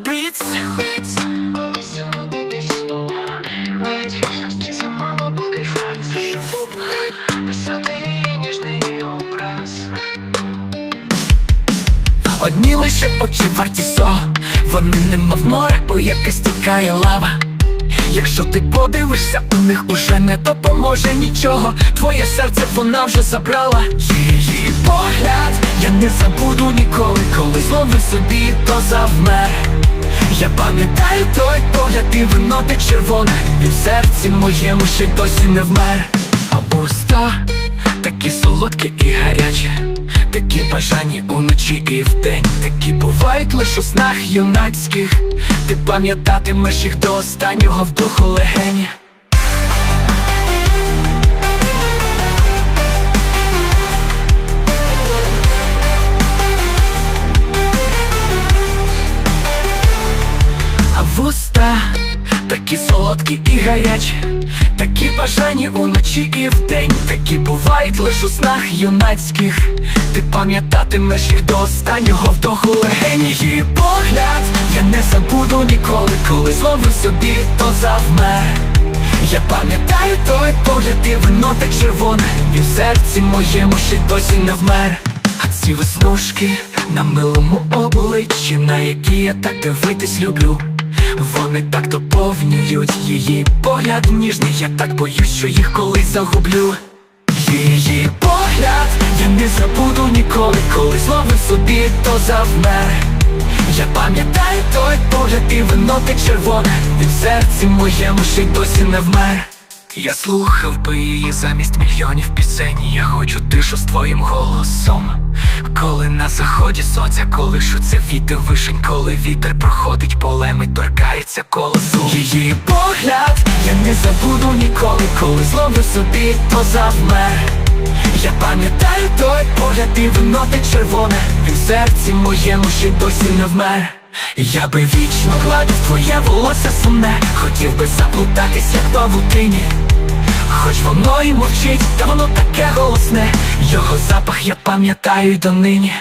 Beats. Одні лише очі варті со. Вони немов море, бо якась тікає лава. Якщо ти подивишся, у них уже не допоможе нічого. Твоє серце вона вже забрала погляд. Я не забуду ніколи Коли зловив собі, то завмер. Я пам'ятаю той погляд і вино те червоне. І в серці моєму ще й досі не вмер. А уста такі солодкі і гарячі. Такі бажані уночі і вдень. Такі бувають лише у снах юнацьких. Ти пам'ятатимеш їх до останнього вдоху легені солодкі і гарячі, такі бажані уночі і вдень, такі бувають лише у снах юнацьких. Ти пам'ятатимеш їх до останнього вдоху легені Її погляд я не забуду ніколи, коли зловив собі, то завмер. Я пам'ятаю той погляд і вино те червоне, і в серці моєму ще досі не вмер. А ці веснушки на милому обличчі, на які я так дивитись люблю. Вони так доповнюють її погляд ніжний, я так боюсь, що їх колись загублю. Її погляд я не забуду ніколи, коли зловив собі, то завмер. Я пам'ятаю той погляд і вино те червоне, і в серці моєму ще й досі не вмер. Я слухав би її замість мільйонів пісень Я хочу тишу з твоїм голосом Коли на заході сонця колишуться вітер вишень Коли вітер проходить полем і торкається колесу. Її погляд я не забуду ніколи Коли зловив собі, то завмер Я пам'ятаю той погляд і вино те червоне Він в серці моєму ще досі не вмер. Я би вічно гладив твоє волосся сумне Хотів би заплутатись, як павутині Хоч воно і мовчить, та воно таке голосне Його запах я пам'ятаю донині